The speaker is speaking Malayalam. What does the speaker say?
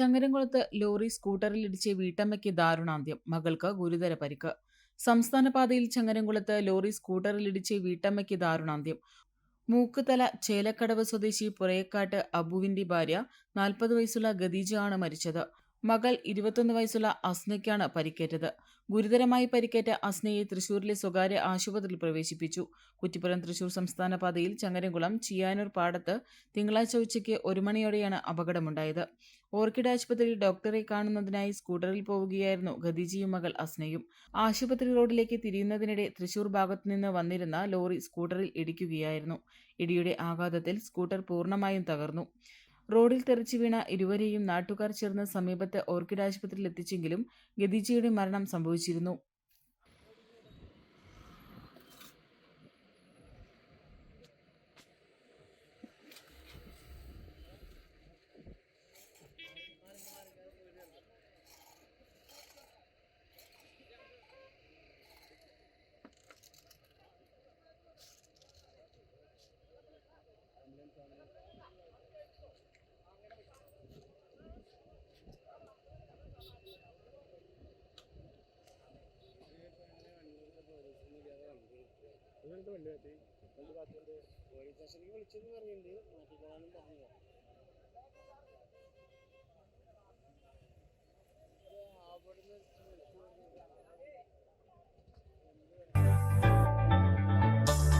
ചങ്ങരംകുളത്ത് ലോറി സ്കൂട്ടറിലിടിച്ച് വീട്ടമ്മയ്ക്ക് ദാരുണാന്ത്യം മകൾക്ക് ഗുരുതര പരിക്ക് സംസ്ഥാന പാതയിൽ ചങ്ങരംകുളത്ത് ലോറി സ്കൂട്ടറിലിടിച്ച് വീട്ടമ്മയ്ക്ക് ദാരുണാന്ത്യം. മൂക്കുതല ചേലക്കടവ് സ്വദേശി പുറയക്കാട്ട് അബുവിന്റെ ഭാര്യ നാൽപ്പത് വയസ്സുള്ള ഗദീജ ആണ് മരിച്ചത്. മകൾ ഇരുപത്തൊന്ന് വയസ്സുള്ള അസ്നയ്ക്കാണ് പരിക്കേറ്റത്. ഗുരുതരമായി പരിക്കേറ്റ അസ്നയെ തൃശൂരിലെ സ്വകാര്യ ആശുപത്രിയിൽ പ്രവേശിപ്പിച്ചു. കുറ്റിപ്പുറം തൃശൂർ സംസ്ഥാന പാതയിൽ ചങ്ങരംകുളം ചിയാനൂർ പാടത്ത് തിങ്കളാഴ്ച ഉച്ചയ്ക്ക് ഒരു മണിയോടെയാണ് അപകടമുണ്ടായത്. ഓർക്കിഡ് ആശുപത്രിയിൽ ഡോക്ടറെ കാണുന്നതിനായി സ്കൂട്ടറിൽ പോവുകയായിരുന്നു ഖദീജയും മകൾ അസ്നയും. ആശുപത്രി റോഡിലേക്ക് തിരിയുന്നതിനിടെ തൃശൂർ ഭാഗത്തുനിന്ന് വന്നിരുന്ന ലോറി സ്കൂട്ടറിൽ ഇടിക്കുകയായിരുന്നു. ഇടിയുടെ ആഘാതത്തിൽ സ്കൂട്ടർ പൂർണമായും തകർന്നു. റോഡിൽ തെറിച്ചു വീണ ഇരുവരെയും നാട്ടുകാർ ചേർന്ന് സമീപത്തെ ഓർക്കിഡ് ആശുപത്രിയിൽ എത്തിച്ചെങ്കിലും ഖദീജയുടെ മരണം സംഭവിച്ചിരുന്നു. ഇതെന്താ വണ്ടി പറ്റി വിളിച്ചെന്ന് പറഞ്ഞിട്ടുണ്ട്. മാറ്റിക്കോളാനും പറഞ്ഞു